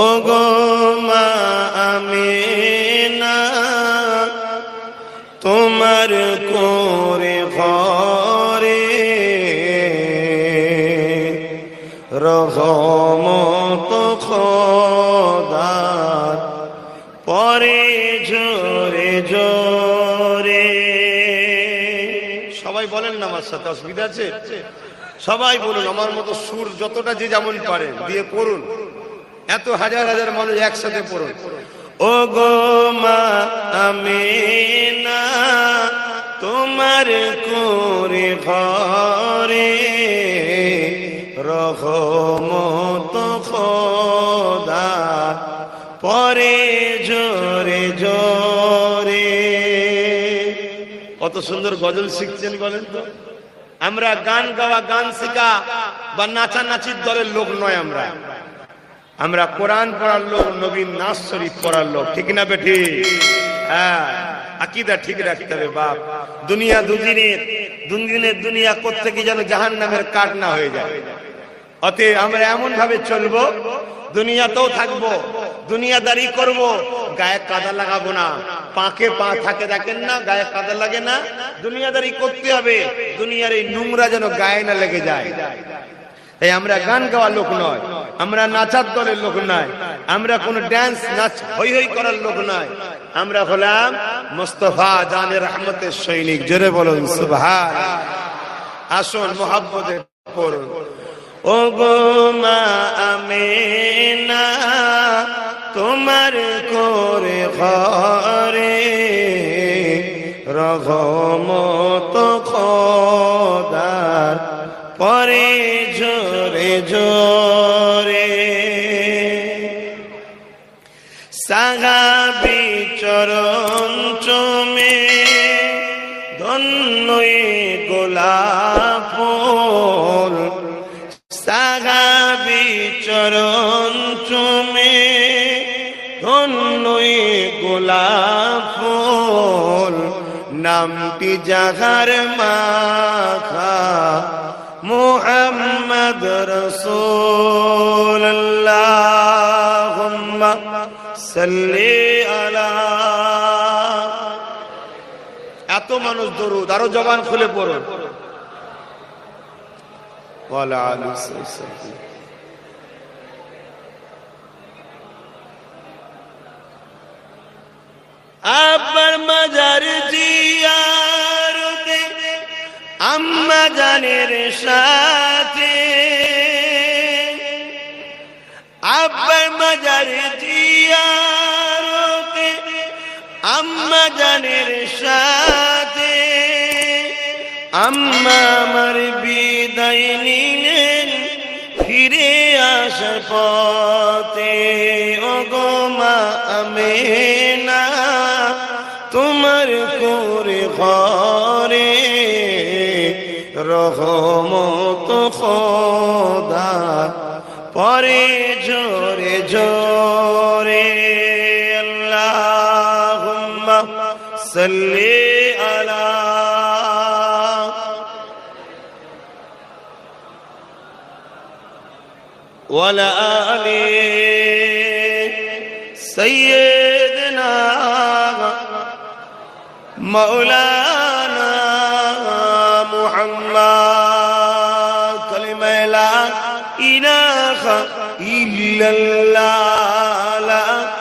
ও গো মা আমিনা, তোমার করে ঘরে রহমত খোদার পরে জোরে জোরে সবাই বলেন না আমার সাথে অসুবিধা আছে? সবাই বলুন, আমার মতো সুর যতটা যে যেমন পারেন, দিয়ে পড়ুন এত হাজার হাজার মানুষ একসাথে পড়ুন। ও গো মা আমিনা, তোমার করে ঘরে রহমত খোদা পরে জোরে জোরে। কত সুন্দর গজল শিখছেন বলেন তো। আমরা গান গাওয়া, গান শেখা বা নাচানাচির দলের লোক নয় আমরা। আমরা কোরআন পড়ার লোক নবীন নাচ শরীফ পড়ার লোক, ঠিক না বেঠি হ্যাঁ আকিদা ঠিক রাখতে হবে, বাপ। দুনিয়া দুদিনের দুদিনের দুনিয়া কোথেকে যেন জাহান নামের কাঠ না হয়ে যায়। অতএব আমরা এমন ভাবে চলবো, দুনিয়াতেও থাকব, দুনিয়াদারি করব, গায়ে কাদা লাগাবো না। পাকে পা থাকে দেখেন না, গায়ে কাদা লাগে না। দুনিয়াদারি করতে হবে, দুনিয়ার এই নোংরা যেন গায়ে না লেগে যায়। তাই আমরা গান গাওয়ার লোক নয় আমরা নাচার দলের লোক নয় আমরা কোন ড্যান্স নাচ হই হই করার লোক নয় আমরা হলাম মোস্তফা জানের রহমতের সৈনিক। জোরে বলুন সুবহান আসুন মোহাব্বতে পড়ুন ও গো মা আমিনা, তোমার করে ঘরে রঘমত খোদার পরে জোরে জোরে সাগাবি চরণ চমে ধন্যই গোলাপ সাগাবি চরণ চমে ধন্যই গোলাপ নামটি জাগার মাখা, মোহাম্মদ রসুল্লাহ এত মানুষ দরুদ, আরও জবান খুলে পড়ুন। আব্বার মাজার জিয়ারতে, আম্মা জানের সাথে। আব্বার মাজার জিয়ারতে আম্মা জানের সাথে আম্মা আমার বিদায় নিলেন, ফিরে আসার পথে। ও গো মা আমেনা, তোমার করে ঘরে রহমত খোদা, পরে জোরে জোরে اللهم صل على ولا علي سيدنا مولانا محمد. كلمة لا إله إلا الله.